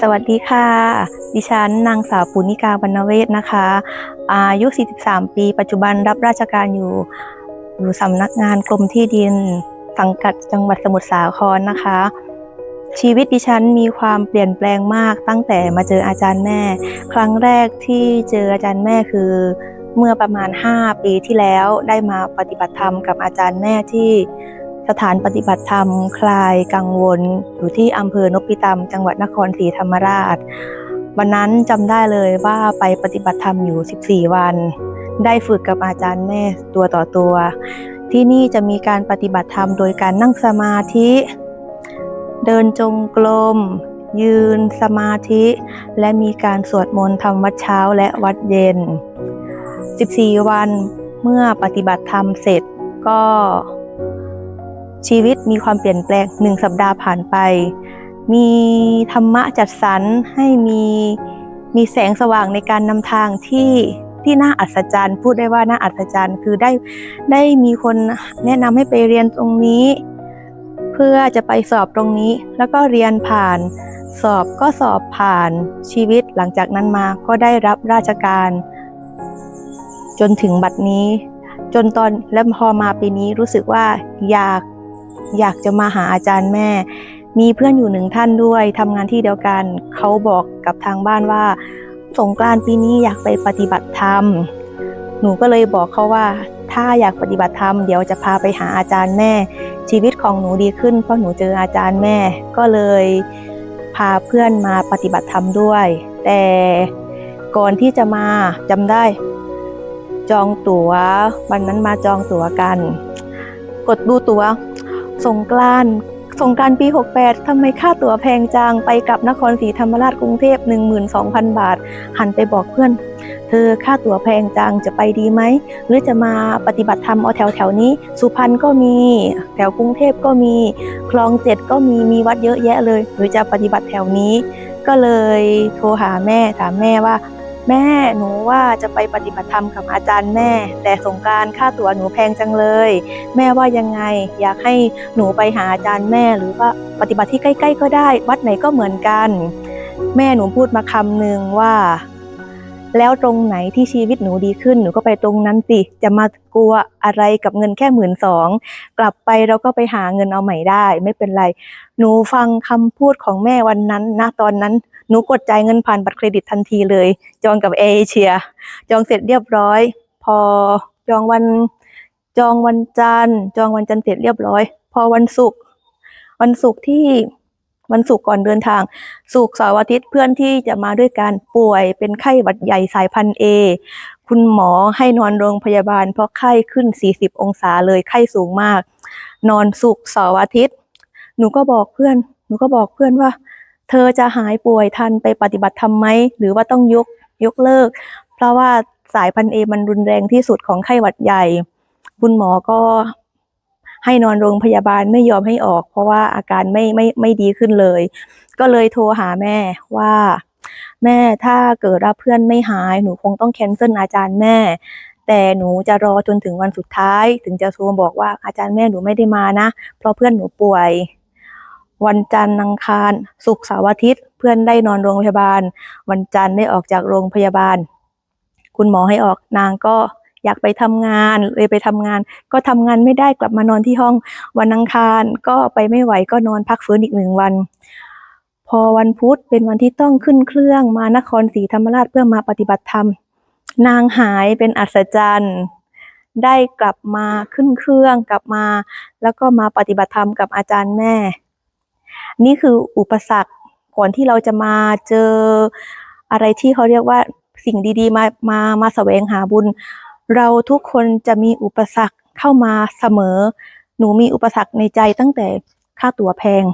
สวัสดีค่ะ ดิฉันนางสาวปุณิกาบรรณเวศนะคะ อายุ 43 ปี ปัจจุบันรับราชการอยู่ อยู่สำนักงานกรมที่ดิน สังกัดจังหวัดสมุทรสาครนะคะ ชีวิตดิฉันมีความเปลี่ยนแปลงมากตั้งแต่มาเจออาจารย์แม่ ครั้งแรกที่เจออาจารย์แม่คือ เมื่อประมาณ 5 ปีที่แล้วได้มาปฏิบัติธรรมกับอาจารย์แม่ที่ สถานปฏิบัติธรรม คลายกังวล อยู่ที่อำเภอนพิตามจังหวัดนครศรีธรรมราช วันนั้นจำได้เลยว่าไปปฏิบัติธรรมอยู่ 14 วัน ได้ฝึกกับอาจารย์แม่ตัวต่อตัว ที่นี่จะมีการปฏิบัติธรรมโดยการนั่งสมาธิ เดินจงกรมยืนสมาธิ และมีการสวดมนต์ทำวัดเช้าและวัดเย็น 14 วันเมื่อปฏิบัติธรรมเสร็จก็ ชีวิตมีความเปลี่ยนแปลงหนึ่งสัปดาห์ผ่านไป มีธรรมะจัดสรรให้มีมีแสงสว่างในการนำทางที่ที่น่าอัศจรรย์ พูดได้ว่าน่าอัศจรรย์คือได้ได้มีคนแนะนำให้ไปเรียนตรงนี้ เพื่อจะไปสอบตรงนี้ แล้วก็เรียนผ่าน สอบก็สอบผ่านชีวิตหลังจากนั้นมาก็ได้รับราชการ จนถึงบัดนี้ จนตอนและพอมาปีนี้รู้สึกว่าอยาก อยากจะมาหาอาจารย์แม่ มีเพื่อนอยู่หนึ่งท่านด้วยทำงานที่เดียวกันเขาบอกกับทางบ้านว่า สงกรานต์ปีนี้อยากไปปฏิบัติธรรม หนูก็เลยบอกเขาว่า ถ้าอยากปฏิบัติธรรมเดี๋ยวจะพาไปหาอาจารย์แม่ ชีวิตของหนูดีขึ้นเพราะหนูเจออาจารย์แม่ ก็เลยพาเพื่อนมาปฏิบัติธรรมด้วย แต่ก่อนที่จะมาจำได้ จองตั๋ว วันนั้นมาจองตั๋วกัน กดดูตั๋ว สงกรานสงกรานต์ปี68ทำไมค่าตั๋วแพงจัง ไปกลับนครศรีธรรมราชกรุงเทพ 12,000 บาท หันไปบอกเพื่อน เธอค่าตั๋วแพงจังจะไปดีไหม หรือจะมาปฏิบัติธรรมเอาแถวแถวนี้ สุพรรณก็มี แถวกรุงเทพก็มี คลองเจ็ดก็มี มีวัดเยอะแยะเลย หรือจะปฏิบัติแถวนี้ ก็เลยโทรหาแม่ถามแม่ว่า แม่หนูว่าจะไปปฏิบัติธรรมกับอาจารย์แม่ แต่สงการค่าตั๋วหนูแพงจังเลย แม่ว่ายังไงอยากให้หนูไปหาอาจารย์แม่ หรือว่าปฏิบัติที่ใกล้ ๆ ก็ได้ วัดไหนก็เหมือนกัน แม่หนูพูดมาคำหนึ่งว่า แล้วตรงไหนที่ชีวิตหนูดีขึ้นหนูก็ไปตรงนั้นสิจะมากลัวอะไรกับเงินแค่หมื่นสองกลับไปเราก็ไปหาเงินเอาใหม่ได้ ไม่เป็นไร หนูฟังคำพูดของแม่วันนั้นนะตอนนั้นหนูกดจ่ายเงินผ่านบัตรเครดิตทันทีเลย จองกับเอเชีย จองเสร็จเรียบร้อย พอจองวันจองวันจันทร์จองวันจันทร์เสร็จเรียบร้อย พอวันศุกร์วันศุกร์ที่วันศุกร์ก่อนเดินทางศุกร์เสาร์อาทิตย์เพื่อนที่จะมาด้วยกันป่วยเป็นไข้หวัดใหญ่สายพันธุ์เอคุณหมอให้นอนโรงพยาบาล เพราะไข้ขึ้น 40 องศาเลยไข้สูงมาก นอนศุกร์เสาร์อาทิตย์ หนูก็บอกเพื่อน หนูก็บอกเพื่อนว่า เธอจะหายป่วยทันไปปฏิบัติธรรมไหมหรือว่าต้องยกยกเลิก เพราะว่าสายพันธุ์เอมันรุนแรงที่สุดของไข้หวัดใหญ่ คุณหมอก็ให้นอนโรงพยาบาลไม่ยอมให้ออก เพราะว่าอาการไม่ไม่ไม่ดีขึ้นเลย ก็เลยโทรหาแม่ว่า แม่ถ้าเกิดว่าเพื่อนไม่หายหนูคงต้องแคนเซิลอาจารย์แม่ แต่หนูจะรอจนถึงวันสุดท้าย ถึงจะโทรบอกว่าอาจารย์แม่หนูไม่ได้มานะ เพราะเพื่อนหนูป่วย วันจันทร์อังคารศุกร์เสาร์อาทิตย์ เพื่อนได้นอนโรงพยาบาล วันจันทร์ได้ออกจากโรงพยาบาล คุณหมอให้ออกนางก็อยากไปทำงานเลยไปทำงาน ก็ทำงานไม่ได้กลับมานอนที่ห้อง วันอังคารก็ไปไม่ไหวก็นอนพักฟื้นอีกหนึ่งวัน พอวันพุธเป็นวันที่ต้องขึ้นเครื่องมานครศรีธรรมราชเพื่อมาปฏิบัติธรรม นางหายเป็นอัศจรรย์ได้กลับมาขึ้นเครื่องกลับมา แล้วก็มาปฏิบัติธรรมกับอาจารย์แม่ นี่คืออุปสรรคก่อนที่เราจะมาเจออะไรที่เขาเรียกว่าสิ่งดีๆ มามามาแสวงหาบุญ เราทุกคนจะมีอุปสรรคเข้ามาเสมอ หนูมีอุปสรรคในใจตั้งแต่ค่าตั๋วแพง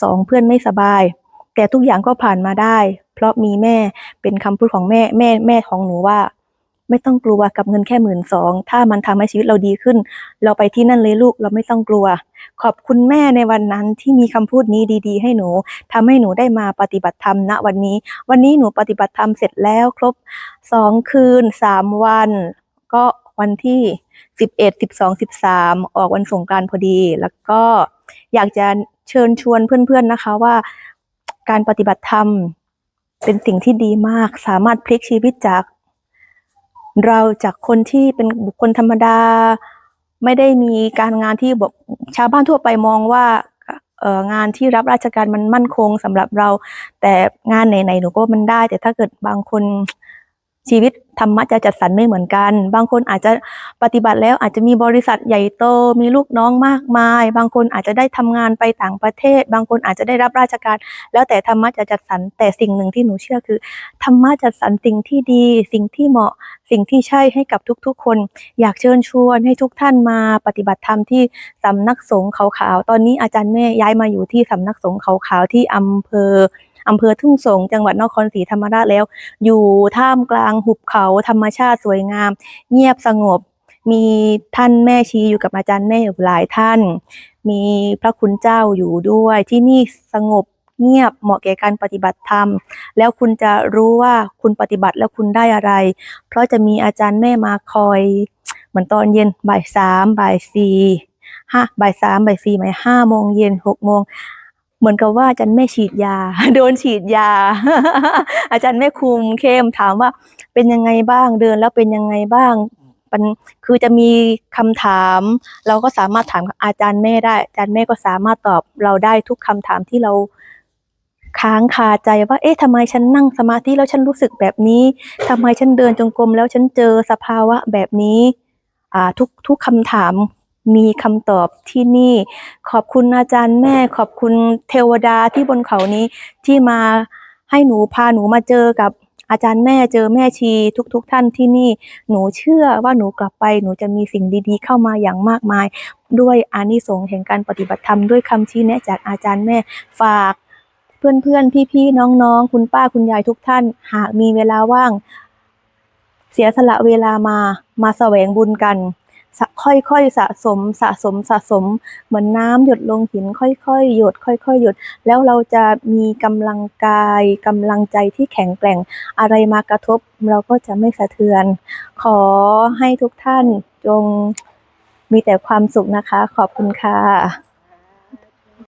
สองเพื่อนไม่สบาย แต่ทุกอย่างก็ผ่านมาได้ เพราะมีแม่เป็นคำพูดของแม่แม่แม่ของหนูว่า ไม่ต้องกลัวกับเงินแค่หมื่นสองถ้ามันทำให้ชีวิตเราดีขึ้น เราไปที่นั่นเลยลูกเราไม่ต้องกลัว ขอบคุณแม่ในวันนั้นที่มีคำพูดนี้ดี ๆ ให้หนูทำให้หนูได้มาปฏิบัติธรรมณวันนี้ วันนี้หนูปฏิบัติธรรมเสร็จแล้วครบสองคืนสามวัน ก็วันที่สิบเอ็ดสิบสองสิบสามออกวันสงกานต์พอดี แล้วก็อยากจะเชิญชวนเพื่อนๆนะคะว่าการปฏิบัติธรรมเป็นสิ่งที่ดีมาก สามารถพลิกชีวิตจาก เราจากคนที่เป็นบุคคลธรรมดา ไม่ได้มีการงานที่แบบชาวบ้านทั่วไปมองว่าเอองานที่รับราชการมันมั่นคงสำหรับเรา แต่งานไหนๆหนูก็มันได้ แต่ถ้าเกิดบางคน ชีวิตธรรมะจะจัดสรรไม่เหมือนกัน บางคนอาจจะปฏิบัติแล้วอาจจะมีบริษัทใหญ่โต มีลูกน้องมากมาย บางคนอาจจะได้ทำงานไปต่างประเทศ บางคนอาจจะได้รับราชการ แล้วแต่ธรรมะจะจัดสรร แต่สิ่งหนึ่งที่หนูเชื่อคือธรรมะจัดสรรสิ่งที่ดี สิ่งที่เหมาะ สิ่งที่ใช่ให้กับทุกๆ คน อยากเชิญชวนให้ทุกท่านมาปฏิบัติธรรมที่สำนักสงฆ์เขาขาว ตอนนี้อาจารย์แม่ย้ายมาอยู่ที่สำนักสงฆ์เขาขาวที่อำเภอ อำเภอทุ่งสงจังหวัดนครศรีธรรมราชแล้ว อยู่ท่ามกลางหุบเขาธรรมชาติสวยงาม เงียบสงบ มีท่านแม่ชีอยู่กับอาจารย์แม่อยู่หลายท่าน มีพระคุณเจ้าอยู่ด้วยที่นี่สงบเงียบเหมาะแก่การปฏิบัติธรรม แล้วคุณจะรู้ว่าคุณปฏิบัติแล้วคุณได้อะไร เพราะจะมีอาจารย์แม่มาคอยเหมือนตอนเย็นบ่ายสามบ่ายสี่ห้าบ่ายสามบ่ายสี่บ่ายห้าโมงเย็นหกโมง เหมือนกับว่าอาจารย์แม่ฉีดยา โดนฉีดยา อาจารย์แม่คุมเข้มถามว่า เป็นยังไงบ้างเดินแล้วเป็นยังไงบ้างมันคือจะมีคำถาม เราก็สามารถถามอาจารย์แม่ได้ อาจารย์แม่ก็สามารถตอบเราได้ทุกคำถามที่เราค้างคาใจว่า เอ๊ะทำไมฉันนั่งสมาธิแล้วฉันรู้สึกแบบนี้ทำไมฉันเดินจงกรมแล้วฉันเจอสภาวะแบบนี้ อ่าทุกทุกคำถาม มีคำตอบที่นี่ ขอบคุณอาจารย์แม่ ขอบคุณเทวดาที่บนเขานี้ที่มาให้หนูพาหนูมาเจอกับอาจารย์แม่เจอแม่ชีทุกๆทท่านที่นี่ หนูเชื่อว่าหนูกลับไปหนูจะมีสิ่งดีๆ เข้ามาอย่างมากมาย ด้วยอานิสงส์แห่งการปฏิบัติธรรมด้วยคำชี้แนะจากอาจารย์แม่ฝากเพื่อนๆ พี่ๆ น้องๆ คุณป้าคุณยายทุกท่าน หากมีเวลาว่าง เสียสละเวลามามาแสวงบุญกัน ค่อยๆสะสมสะสมสะสม เหมือนน้ำหยดลงหิน ค่อยๆหยด ค่อยๆหยด แล้วเราจะมีกำลังกายกำลังใจที่แข็งแกร่งอะไรมากระทบ เราก็จะไม่สะเทือน ขอให้ทุกท่านจงมีแต่ความสุขนะคะ ขอบคุณค่ะ